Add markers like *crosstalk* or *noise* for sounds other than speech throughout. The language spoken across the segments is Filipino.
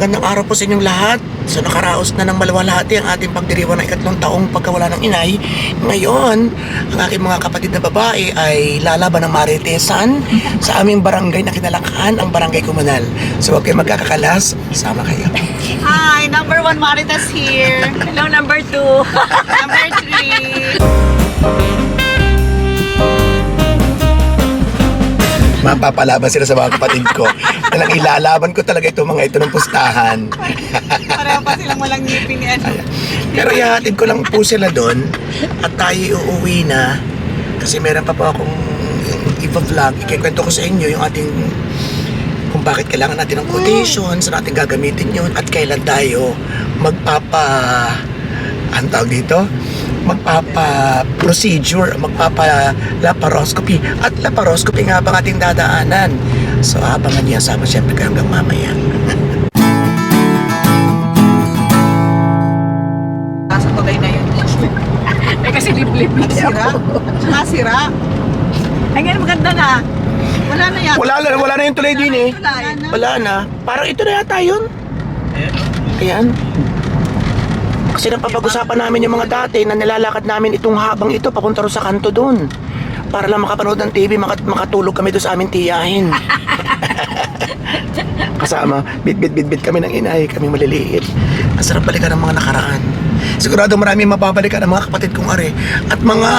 Magandang araw po sa inyong lahat. So nakaraos na ng malawalhati ang ating pagdiriwang ng ikatlong taong pagkawala ng inay. Ngayon, ang aking mga kapatid na babae ay lalaban ng maritesan sa aming barangay na kinalakaan, ang barangay komunal. So huwag kayong magkakakalas, sama kayo. Hi, number one Maritas here. Hello, number two. *laughs* number three. Mapapalaban sila sa mga kapatid ko. Talang ilalaban ko talaga itong mga ito ng pustahan. Pareho pa silang walang ngipin ni ano. Pero ihatid ko lang po sila doon at tayo uuwi na kasi meron pa po akong ipa-vlog. Ikikwento ko sa inyo yung ating kung bakit kailangan natin ng quotations, saan natin gagamitin yun at kailan tayo magpapa ang tawag dito? Magpapa procedure, magpapa laparoscopy at laparoscopy nga bang ating dadaanan. So abangan niya sama syempre kayo hanggang mamaya. Nasa tulay na yun. *laughs* Eh, kasi liblib Sira. Saka sira. Ay, ngayon maganda na. Wala na yan. Wala na, wala na yung tulay din eh. Wala na. Wala na. Parang ito na yata yun. Ayan. Kasi napapag-usapan namin yung mga dati na nilalakad namin itong habang ito papunta rin sa kanto doon. Para lang makapanood ng TV, makat makatulog kami doon sa aming tiyahin. *laughs* Kasama, bit-bit-bit-bit kami ng inay, kami maliliit. Ang sarap balikan ng mga nakaraan. Sigurado marami mapapalikan ng mga kapatid kong are. At mga,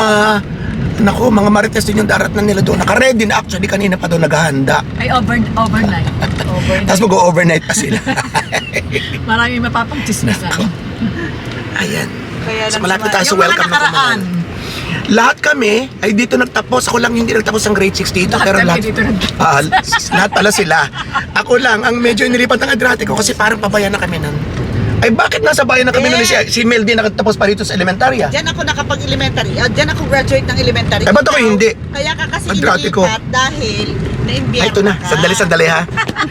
nako, mga marites din yung darat na nila doon. Nakaready na actually kanina pa doon naghahanda. Ay, over, overnight. *laughs* Overnight. Tapos mag-overnight pa sila. *laughs* Marami mapapagchismisan. Ayan. Kaya So, lang malapit tayo sa welcome na kumain. Lahat kami ay dito nagtapos. Ako lang hindi nagtapos ng grade 6 dito. Lahat pero lahat, dito. Ah, lahat pala sila. Ako lang, ang medyo nilipat ng adrate ko kasi parang pabayan na kami nun. Ay bakit nasa bayan na kami nun? Eh. Si, si Mel din nakatapos pa rito sa elementarya. Diyan ako nakapag-elementary. Ah, diyan ako graduate ng elementary. Eh, ba't ako hindi? Kaya ka kasi Adrate ko. dahil na-imbiyak Ay, ito na. ka. Sandali, sandali ha.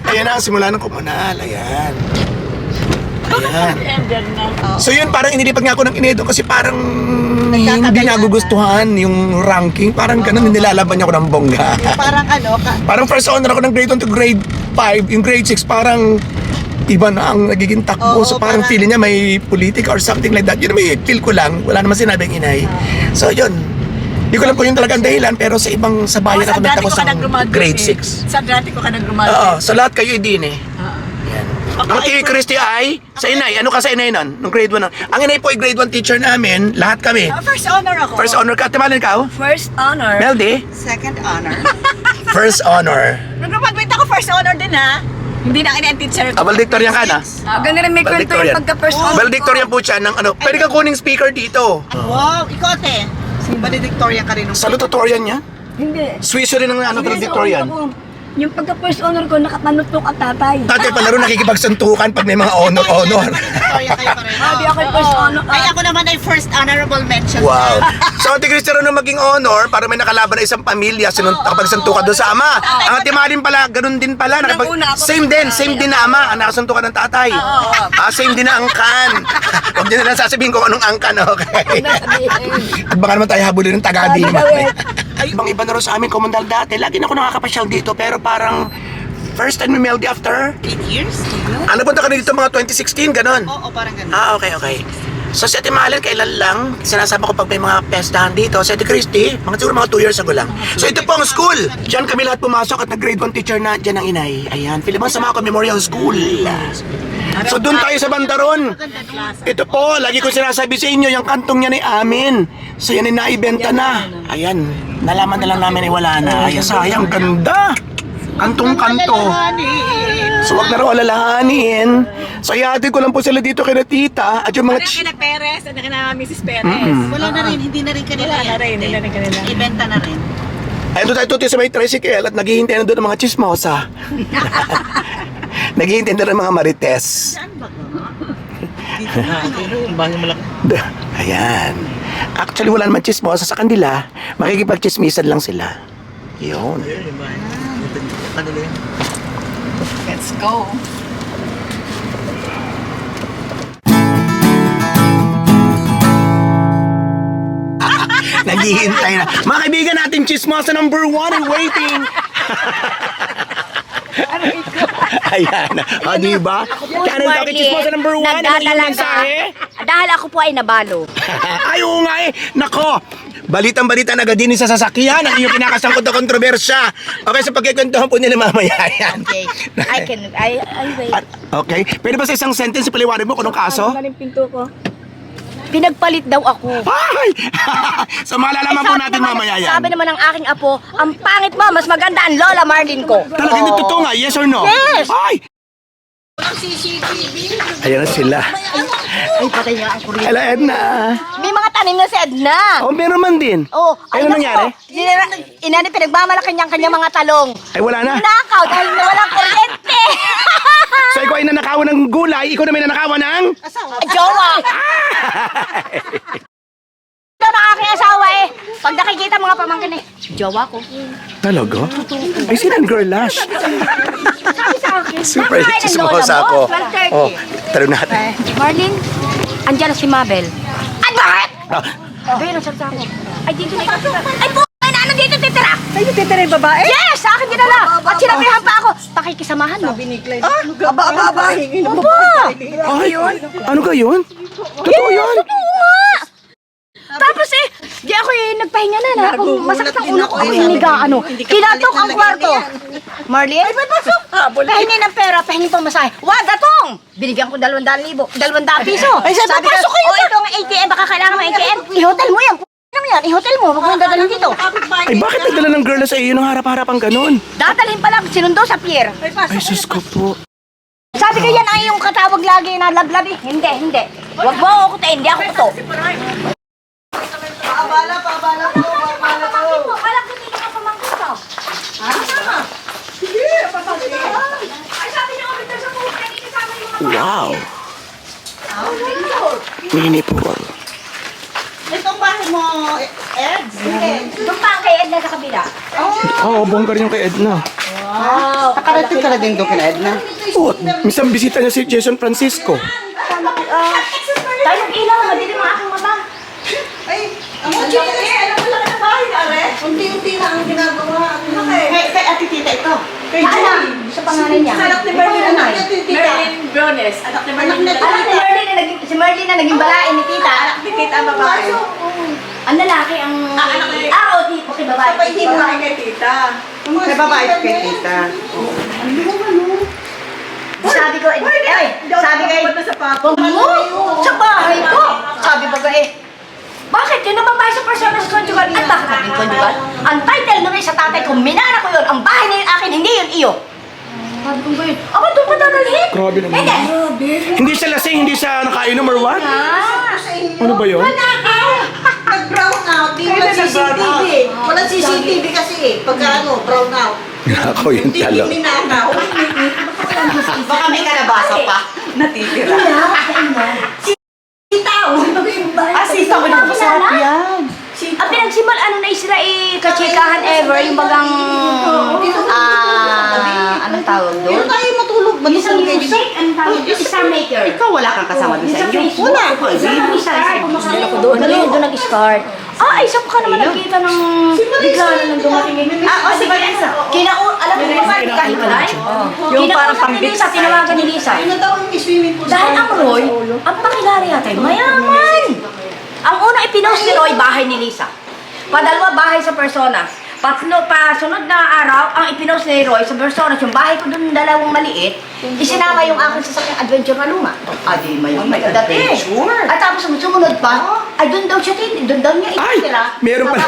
Ayan na, simula ng komunal. Ayan. Ayan. Oo. So yun, parang inilipat nga ako ng inedo kasi parang hindi niya na. gugustuhan yung ranking. Parang ganun, nilalaban niya ako ng bongga. Parang ano, ka, Parang first honor ako ng grade 1 to grade 5. Yung grade 6 parang iba na ang nagiging takbo. Oo, so parang, parang- feeling niya may politika or something like that. Yun may feel ko lang. Wala naman sinabing inay. So yun. Hindi ko alam kung yun talaga ang dahilan pero sa ibang sa bayan Oh, ako nagtapos ng grade eh. 6. Sa dati ko ka Oo, nag-graduate. so lahat kayo din eh. Ang kay Christy ay, sa inay, ano ka sa inay nun? Nung grade 1 nun? Ang inay po ay grade 1 teacher namin, lahat kami. Ah, First honor ako. First honor ka, timalin ka, oh? First honor. Meldy? second honor. *laughs* First honor. Nag-graduate ako first honor din ha. Hindi na kanya teacher ko. Ah, valedictorian ka na? Ah, ganun rin may kwento yung pagka-first Oh. honor. Valedictorian po siya ng ano. Pwede ka kuning speaker dito. wow, ikaw ate. Si valedictorian ka rin nung Salutatorian niya? Hindi. Swiss rin ng ano, valedictorian. Yung pagka-first honor ko, nakapanutok ang tatay. Dati palaro nakikipagsuntukan pag may mga honor-honor. Valedictorian kayo pareho. Ah, di ako yung first honor. Ay, ako naman ay first honorable mention. Wow. *laughs* So, Ate Cristiano nung maging honor, para may nakalaban na isang pamilya, sinun- nakapagsuntukan doon sa ama. Ang Ate Marin pala, ganun din pala. Nakapag- Unang-una ako same sa din, tatay. same din na ama, ang nakasuntukan ng tatay. Ah, same din na angkan. Huwag din na lang sasabihin kung anong angkan, okay? At baka naman tayo habulin ng tagadi. Ay, ibang iba na rin sa amin, komandal dati. Lagi na ako nakakapasyal dito, pero parang first time ni Meldy after. 8 years? Ano punta ka na dito mga 2016, ganon? Oo, parang ganun. Ah, okay, okay. So si Ate Malen, kailan lang, sinasama ko pag may mga pestahan dito. Si Ate Christy, mga siguro mga 2 years ago lang. So ito po ang school. Diyan kami lahat pumasok at nag-grade 1 teacher na dyan ang inay. Ayan, Philippine Sama ko Memorial School. So doon tayo sa bandaron. Ito po, lagi ko sinasabi sa inyo, yung kantong yan ay amin. So yan ay naibenta na. Ayan, nalaman na lang namin ay wala na. Ay, sayang, ganda. Kantong-kanto. So wag na raw alalahanin. So ihatid ko lang po sila dito kay na tita at yung mga... Ano ch- kina Perez, ano kina Mrs. Perez. Mm-mm. Wala na rin, hindi na rin kanila. Wala na rin, hindi na rin kanila. Ibenta na rin. Ayun doon tayo tuti sa may tricycle at naghihintay na doon ang mga chismosa. *laughs* naghihintay na rin ang mga marites. Saan ba? D- *laughs* Ayan. Actually, wala naman chismosa sa kanila. Makikipagchismisan lang sila. Yun. Let's go. *laughs* Naghihintay na. Mga kaibigan natin, chismosa number one and waiting. *laughs* *laughs* Ayan. O, di ba? Channel Talkie Chismosa number one. Ano Nagdadalaga. mensahe? Dahil ako po ay nabalo. *laughs* Ay, oo nga eh. Nako, balitang-balita na agad din sa sasakyan ang iyong kinakasangkot na kontrobersya. Okay, sa pagkikwentuhan po nila mamaya yan. Okay. I can, I, I wait. Okay, pwede ba sa isang sentence paliwanag mo kung anong kaso? Ano pinto ko? Pinagpalit daw ako. Ay! *laughs* so malalaman po sabi natin naman- mamaya yan. Sabi naman ng aking apo, ang pangit mo, mas maganda ang Lola Marlin ko. Talaga Oo. totoo nga, yes or no? Yes! Ay! Ayan na sila. Ay, patay niya ang kuryente. Hello, Edna. May mga tanim na si Edna. Oh, meron man din. Oh, Ano nangyari? Inana, inani, pinagmamalaki niyang kanyang mga talong. Ay, wala na. Nakaw dahil walang kuryente. *laughs* So, ikaw ay nanakawan ng gulay, ikaw na may nanakawan ng... Jowa! Ito ng aking asawa eh. Pag nakikita mga pamangkin eh, jowa ko. Talaga? Ay, sinang girlash. Sabi sa akin, Super "Nakain ng chismosa lola ako. mo, 12:30." Oh, taro natin. Eh, Marlene, andyan na si Mabel. Ay, bakit? Ah, Ayun ang salita ko. Ay, dito na ikaw. Ay, po! Ay, naano dito titira? Sa'yo titira yung babae? Yes! Sa akin dinala! At sinabihan pa ako, pakikisamahan mo. Ah, aba, aba, aba. Mo. Opo! ay, ano ka yun? Totoo yun? Oo nga! Tapos eh, di ako eh, nagpahinga na na. Kung masakit ang ulo ko, ako hiniga, ano. Kinatok ang kwarto. Marlene? Ay, ba't pasok? Pahingi ng pera, pahingi pang masahe. Wag, gatong! Binigyan ko dalawang daan libo, dalawang daan piso. Ay, sabi pasok kayo oh, ito ang ATM, baka kailangan mo ATM. I-hotel mo yan. Ano yan? I-hotel mo, huwag mo yung dadalhin dito. Ay, bakit nagdala ng girlash sa iyo ng harap-harapang ganun? Dadalhin pa lang, sinundo sa pier. Ay, sus ko po. Sabi ko yan ay yung katawag lagi na lablabi. Hindi, hindi. Huwag mo ako kutain, hindi ako kuto. Paabala, paabala po, paabala po. Pamangkin mo, alam ko hindi ka pamangkin mo. Sige, papasok. Ay, sabi niya kami sa buhok, hindi kasama yung mga Wow. Mini pool. Itong bahay mo, Eds? Doon pa ang kay Edna sa kabila. Oo, oh, bongga rin yung kay Edna. Wow. Nakarating ka na din doon kina Edna. Oo, minsan bisita niya si Jason Francisco. Tayo ng ilaw, madilim ang aking mata. Ay, ang laki. Alam mo lang ang bahay, Are. Unti-unti na ang ginagawa. Ang laki. Kay, kay Ate Tita ito. Kay? Jay. Sa pangalan niya. Sa anak ni Berlin, anak niya, tita. Briones. Anak ni Anak niya, Alam ni Merlin na naging, si Merlin na naging balain ni tita. Ni Tita ang babae. Ang lalaki ang... Ah, anak ni- Ah, o, di, okay, babae. Sabay hindi mo kay tita. Kay babae kay Tita. Sabi ko, eh, ay, sabi ko, eh, na sa pato. Huwag mo! Sa bahay ko! Sabi ko eh, bakit? Yun naman bahay sa personal conjugal. At bakit naging conjugal? Ang title naman sa tatay ko, minana ko yun. Ang bahay na yun akin, hindi yun iyo. Sabi ko ba yun? Ako doon pa dadalhin? Grabe naman. Hindi. Hindi siya lasing, hindi siya nakainom or what? Ah! Ano ba yun? Nag-brown out. Di wala CCTV. Wala CCTV kasi eh. Pagka ano, brown out. Ako yun Hindi talo. minanaw. Baka may kalabasa pa. Natitira. Tita, oh. Ah, sita ko na masarap yan. Ang pinagsimal, ano na isra eh, kachikahan ever, yung bagang, ah, anong tawag Yung doon? tayo matulog. Matulog kayo dito. music, anong tawag doon? Isang maker. Ikaw wala kang kasama doon sa inyo. Wala. Isa. ako doon. Doon, doon nag-start. Ah, ay, saan ka naman nakita ng bigla na nang dumating. Ah, oh, si Vanessa. Kina, alam mo ba, kahit malay? Yung parang ni Lisa, tinawagan ni Lisa. Na ang. Dahil ang Roy, ang pakilari yata, mayaman. Ang una ipinost ni Roy, bahay ni Lisa. Padalwa, bahay sa persona. Patlo, pa sunod na araw, ang ipinost ni Roy sa persona, yung bahay ko doon dalawang maliit, isinama yung aking sasakyang adventure na luma. Adi, may may dating. adventure. At tapos sumunod pa, ay doon daw siya, tin- doon daw niya Ay! ititira. Meron pala.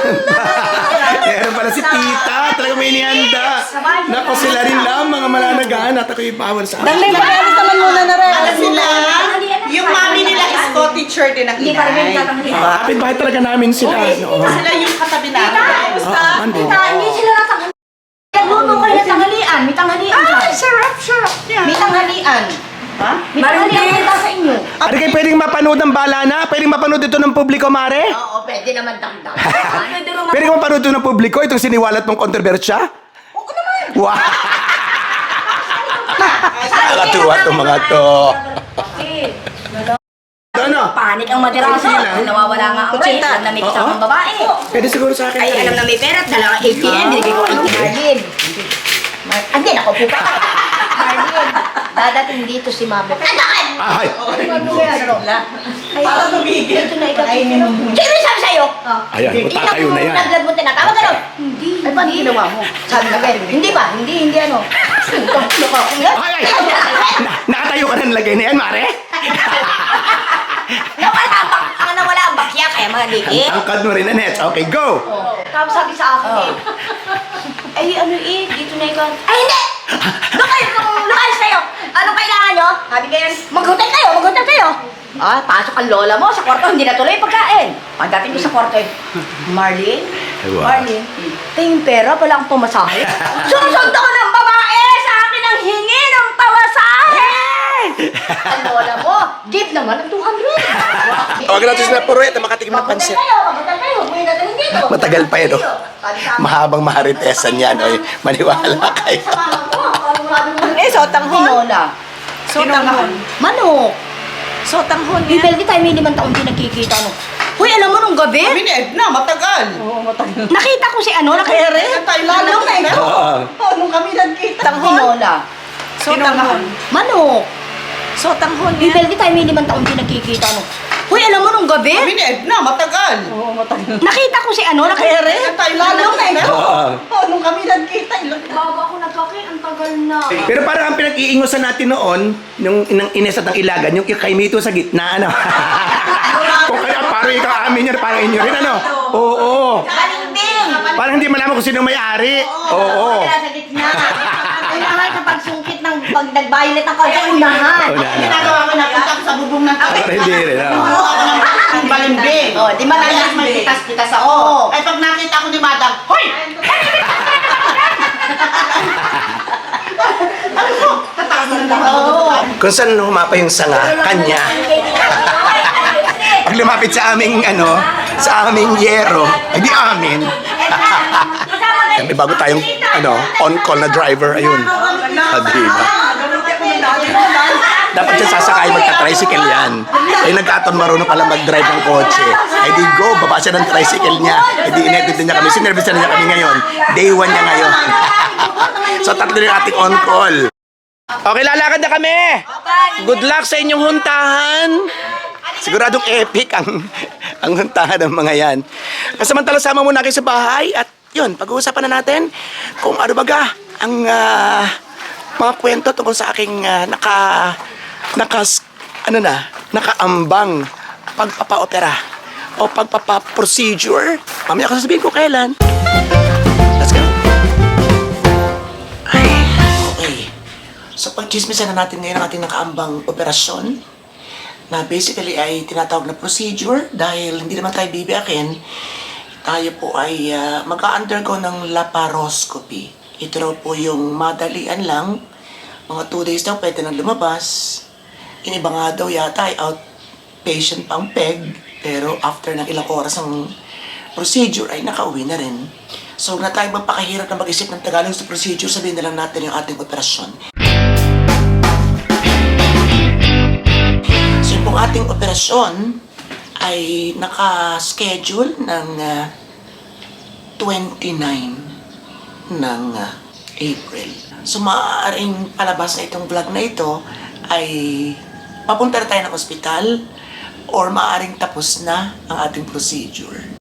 *laughs* meron pala si tita. Talaga may inihanda. Nako sila rin lang, mga mananagaan at ako yung power sa akin. Dali, mag-alis naman muna na rin. Alam sila, yung mami nila is co-teacher din ng Hindi pa rin inay. tatanggapin. Kapit bahay talaga namin sila. noon. Sila yung katabi natin. Ah, ano? Tita, hindi sila natang... Nagluto kayo ng tanghalian. May tanghalian. Ay, sarap, sarap yan. May tanghalian. Ha? Tanghalian punta sa inyo. Ano kayo pwedeng mapanood ng bala na? Pwedeng mapanood ito ng publiko, Mare? Oo, pwede naman naman. Pwedeng mapanood ito ng publiko, itong siniwalat mong kontrobersya? Oo naman. Wow! Nakakatuwa itong mga to. Ano? Panik ang lang. Nawawala nga ang rate. Alam na may kasamang babae. Pwede siguro sa akin. Ay, alam na may pera. Dala ang ATM. Binigay ko 80 Marlin. Mar- Hindi, ako po ba? Dadating dito si Mami. Andakan! Ay! Ano kaya ano? Ay, Para tumigil. Ito na ikaw. Kainin mo. Sino sabi sa'yo? Ayan, matatayo na yan. Naglag mo tinatawag ano? Hindi. Ay, paano ginawa mo? Sabi ka ganun. Hindi ba? Hindi, hindi ano. Ay, ay! Na, nakatayo ka ng lagay na yan, Mare? *laughs* Nawala ang bak- ang nawala ang bakya kaya mga dikit. Tangkad mo rin, Annette. Okay, go! Tapos sabi sa akin eh, ay ano eh, dito na ikaw. Ay hindi! *laughs* Doon kayo, kayo. Ano kailangan nyo? Sabi ko yan, maghotel kayo, maghotel kayo. Ah, pasok ang lola mo sa kwarto, hindi na tuloy yung pagkain. Pagdating ko sa kwarto eh, Marlene, Wow. Marlene, tingin pera, wala akong pamasahe. *laughs* Susundo ko ng babae sa akin ang hingi ng pamasahe! ang lola mo, give naman ng 200. Tawag natin sila Puruet na makatikim ng Maghotel pansit. kayo, maghotel kayo, may nagaling dito. Matagal pa yan, oh. Mahabang maritesan yan, oy. Maniwala kayo. Eh, sotanghon. Tinola. Sotanghon. Manok. Sotanghon Bibel di tayo may limang taon di nagkikita, no? Hoy, alam mo nung gabi? Kami ni Edna, matagal. Nakita ko si ano, nakita Kere, tayo lalo na eh. Oo. Nung kami nagkita. Tinola. Sotanghon. Manok. Sotanghon yan. Bibel di tayo may limang taon di nagkikita, no? Hoy, alam mo nung gabi? Kami ni Edna, matagal. Nakita ko si ano, nakita Kere, tayo lalo na eh. Oo. Nung kami nagkita. ilang- Bago ako nagkaki, ang tagal na. Pero parang ang pinag-iingosan natin noon, nung inang ines at ang ilagan, yung kay Mito sa gitna, ano? *laughs* Kung kaya parang ikaw amin yan, parang inyo rin, ano? Oo. Balimbing! Parang hindi malaman kung sino may-ari. Oo. Kaya sa gitna. *laughs* Kailangan sa pagsungkit ng pag nag-violet ng kausap, unahan. Unahan. Ginagawa ko na punta ko sa bubong ng Parang hindi rin, ano? Kumuha ako ng, ng balimbing. Oh, di malalas Malalas may pitas-pitas ako. Ay pag nakita ko ni Madam, Hoy! *laughs* ano mo? Tatawa na lang ako. Kung saan humapa yung sanga, kanya. Pag lumapit sa aming, ano, sa aming yero, ay di amin. May bago tayong, ano, on-call na driver, ayun. Adiba. Dapat siya sasakay, magka-tricycle yan. Ay nagkataon marunong pala mag-drive ng kotse. Ay di go, baba siya ng tricycle niya. Ay di inedit niya kami. Sinervice na niya kami ngayon. Day one niya ngayon. *laughs* so tatlo yung ating on-call. Okay, lalakad na kami. Good luck sa inyong huntahan. Siguradong epic ang ang huntahan ng mga yan. Samantala sama muna kayo sa bahay at yun, pag-uusapan na natin kung ano baga ang ah, mga kwento tungkol sa aking ah, naka naka ano na, nakaambang pagpapa-opera o pagpapa-procedure. Mamaya ko sasabihin ko kailan. Let's go. Ay, okay. So pag-chismisan na natin ngayon ang ating nakaambang operasyon na basically ay tinatawag na procedure dahil hindi naman tayo bibiyakin. Tayo po ay ah, mag-undergo ng laparoscopy. Ito raw po yung madalian lang. Mga 2 days daw pwede nang lumabas. Yung iba nga daw yata ay outpatient pang peg. Pero after ng ilang oras ng procedure ay nakauwi na rin. So na tayo magpakahirap na mag-isip ng Tagalog sa procedure, sabihin na lang natin yung ating operasyon. So yung ating operasyon ay naka-schedule ng ah, 29 ng ah, April. So maaaring palabas na itong vlog na ito ay papunta na tayo ng ospital or maaaring tapos na ang ating procedure.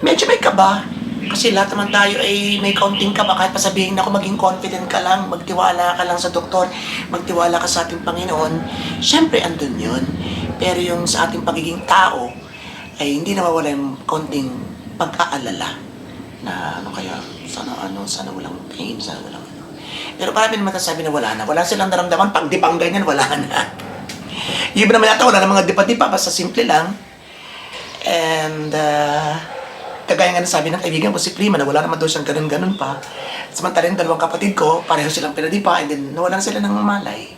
Medyo may kaba. Kasi lahat naman tayo ay may kaunting kaba. Kahit pa sabihin na ako maging confident ka lang, magtiwala ka lang sa doktor, magtiwala ka sa ating Panginoon, syempre andun yun. Pero yung sa ating pagiging tao, ay hindi nawawala yung kaunting pag-aalala na ano kaya, sana ano, sana walang pain, sana walang ano. Pero marami naman sabi na wala na. Wala silang naramdaman, pag di pang ganyan, wala na. *laughs* Yung naman yata, wala na mga dipa-dipa, basta simple lang. And, uh, kagaya nga ng sabi ng kaibigan ko si Prima na wala naman daw siyang ganun-ganun pa. Samantala yung dalawang kapatid ko, pareho silang pinadipa and then nawalan sila ng malay.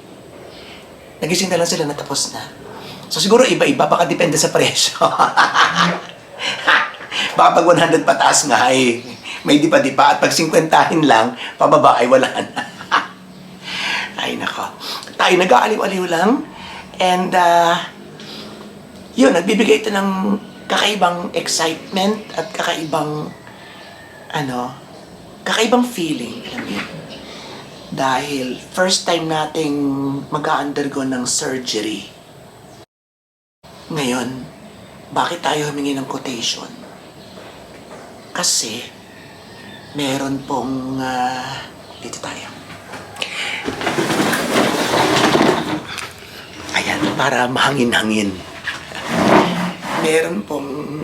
Nagising na lang sila natapos na. So siguro iba-iba, baka depende sa presyo. *laughs* baka pag 100 pataas nga ay may dipa-dipa at pag 50 lang, pababa ay wala na. *laughs* ay nako. Tayo nag-aaliw-aliw lang and uh, yun, nagbibigay ito ng kakaibang excitement at kakaibang ano, kakaibang feeling, alam mo. Dahil first time nating mag-undergo ng surgery. Ngayon, bakit tayo humingi ng quotation? Kasi, meron pong, ah, dito tayo. Ayan, para mahangin-hangin. Meron pong,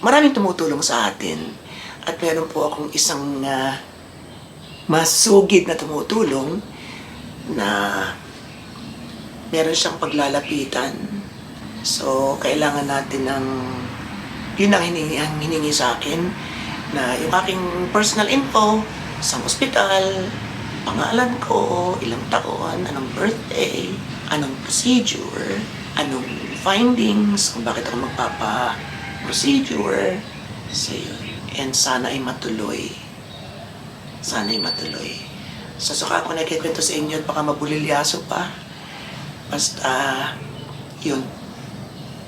maraming tumutulong sa atin. At meron po akong isang ah, masugid na tumutulong na meron siyang paglalapitan. So, kailangan natin ng, yun ang hiningi, ang hiningi sa akin, na yung aking personal info, sa ospital, pangalan ko, ilang taon, anong birthday, anong procedure, anong findings, kung bakit ako magpapa-procedure. So, yun. And sana ay matuloy. Sana ay matuloy. So, saka ako nagkikwento sa inyo baka mabulilyaso pa. Basta, yun.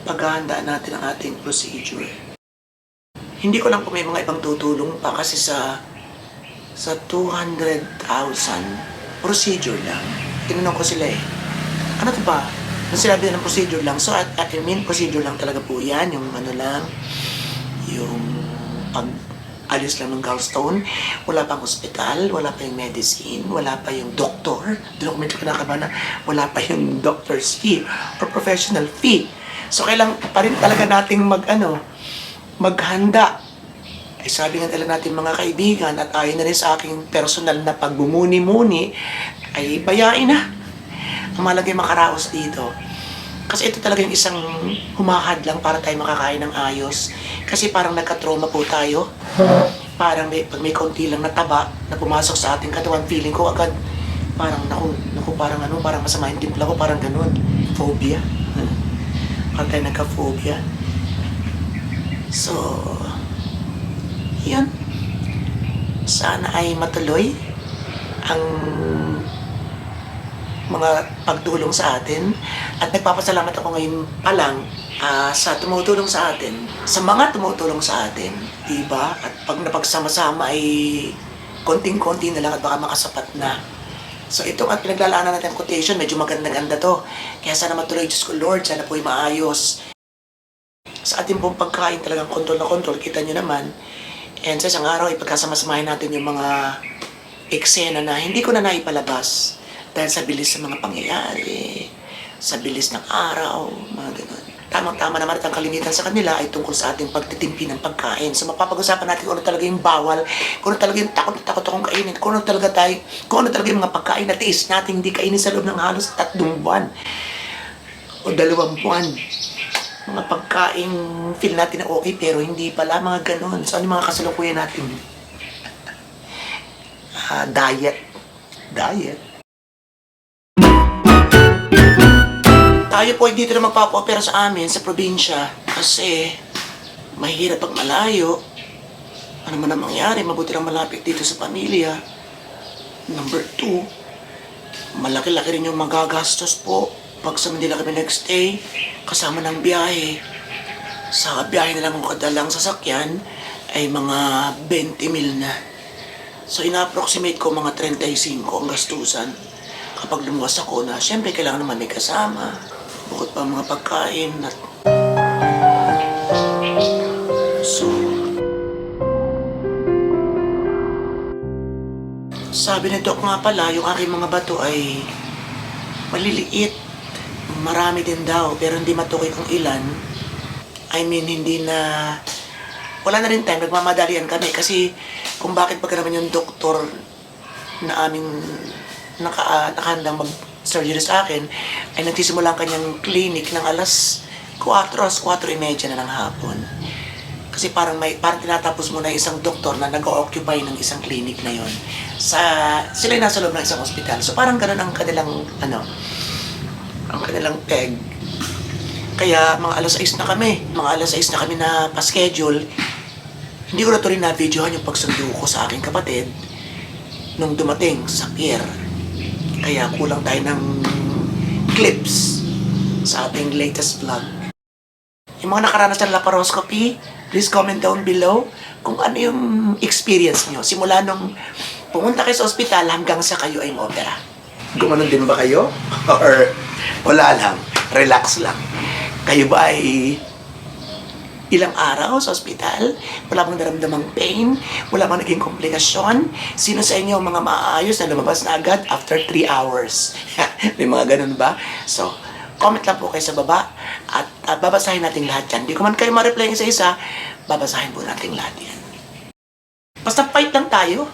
Paghahandaan natin ang ating procedure. Hindi ko lang kung may mga ibang tutulong pa kasi sa sa 200,000 procedure lang. Tinanong ko sila eh. Ano to ba? Nung sinabi ng procedure lang, so at, at I mean, procedure lang talaga po yan, yung ano lang, yung pag alis lang ng gallstone, wala pang ospital, wala pa yung medicine, wala pa yung doktor. Doon ako medyo kinakabahan na wala pa yung doctor's fee or professional fee. So, kailang pa rin talaga nating mag, ano, maghanda. Ay sabi nga talaga natin mga kaibigan at ayon na rin sa aking personal na pagbumuni-muni, ay bayain na. Ang malagay makaraos dito. Kasi ito talaga yung isang humahad lang para tayo makakain ng ayos. Kasi parang nagka-trauma po tayo. Parang may, pag may konti lang na taba na pumasok sa ating katawan, feeling ko agad parang naku, naku parang ano, parang masama yung timpla ko, parang ganun. Phobia. Parang tayo nagka-phobia. So, yun. Sana ay matuloy ang mga pagtulong sa atin at nagpapasalamat ako ngayon pa lang ah, sa tumutulong sa atin, sa mga tumutulong sa atin, diba? At pag napagsama-sama ay konting-konti na lang at baka makasapat na. So itong at pinaglalaanan natin ang quotation, medyo maganda-ganda to. Kaya sana matuloy, Diyos ko Lord, sana po'y maayos. Sa ating pong pagkain talagang kontrol na kontrol, kita nyo naman. And sa isang araw, ipagkasama-samahin natin yung mga eksena na hindi ko na naipalabas dahil sa bilis ng mga pangyayari, sa bilis ng araw, mga ganun. Tamang-tama naman at ang kalimitan sa kanila ay tungkol sa ating pagtitimpi ng pagkain. So mapapag-usapan natin kung ano talaga yung bawal, kung ano talaga yung takot na takot akong kainin, kung ano talaga tayo, kung ano talaga yung mga pagkain na tiis natin hindi kainin sa loob ng halos tatlong buwan o dalawang buwan mga pagkain feel natin na okay pero hindi pala mga ganun. So ano mga kasalukuyan natin? *laughs* Ah, diet. Diet. Tayo po ay dito na magpapa-opera sa amin sa probinsya kasi mahirap pag malayo. Ano man ang mangyari, mabuti lang malapit dito sa pamilya. Number two, malaki-laki rin yung magagastos po pag sa Manila kami nagstay, kasama ng biyahe. Sa biyahe na lang ang kadalang sasakyan ay mga 20 mil na. So ina-approximate ko mga 35 ang gastusan. Kapag lumuwas ako na, syempre kailangan naman may kasama. Bukod pa mga pagkain at... So, sabi ni Doc nga pala, yung aking mga bato ay maliliit. Marami din daw, pero hindi matukoy kung ilan. I mean, hindi na... Wala na rin time, nagmamadalian kami kasi kung bakit pagka naman yung doktor na aming naka, ah, nakahandang mag-surgery sa akin ay nagsisimula ang kanyang clinic ng alas 4, alas 4.30 na ng hapon. Kasi parang may parang tinatapos mo na isang doktor na nag-occupy ng isang clinic na yon. Sa sila nasa loob ng isang ospital. So parang ganun ang kanilang ano ang kanilang peg. Kaya mga alas 6 na kami. Mga alas 6 na kami na pa-schedule. Hindi ko na to rin na-videohan yung pagsundo ko sa aking kapatid nung dumating sa pier. Kaya kulang tayo ng clips sa ating latest vlog. Yung mga nakaranas ng laparoscopy, please comment down below kung ano yung experience nyo. Simula nung pumunta kayo sa ospital hanggang sa kayo ay maopera. Gumanon din ba kayo? *laughs* Or wala lang, relax lang. Kayo ba ay ilang araw sa ospital, wala bang naramdamang pain, wala bang naging komplikasyon, sino sa inyo mga maayos na lumabas na agad after 3 hours? *laughs* May mga ganun ba? So, comment lang po kayo sa baba at uh, babasahin natin lahat yan. Di ko man kayo ma-reply isa-isa, babasahin po natin lahat yan. Basta fight lang tayo.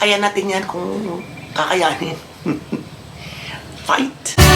Kaya natin yan kung kakayanin. *laughs* fight.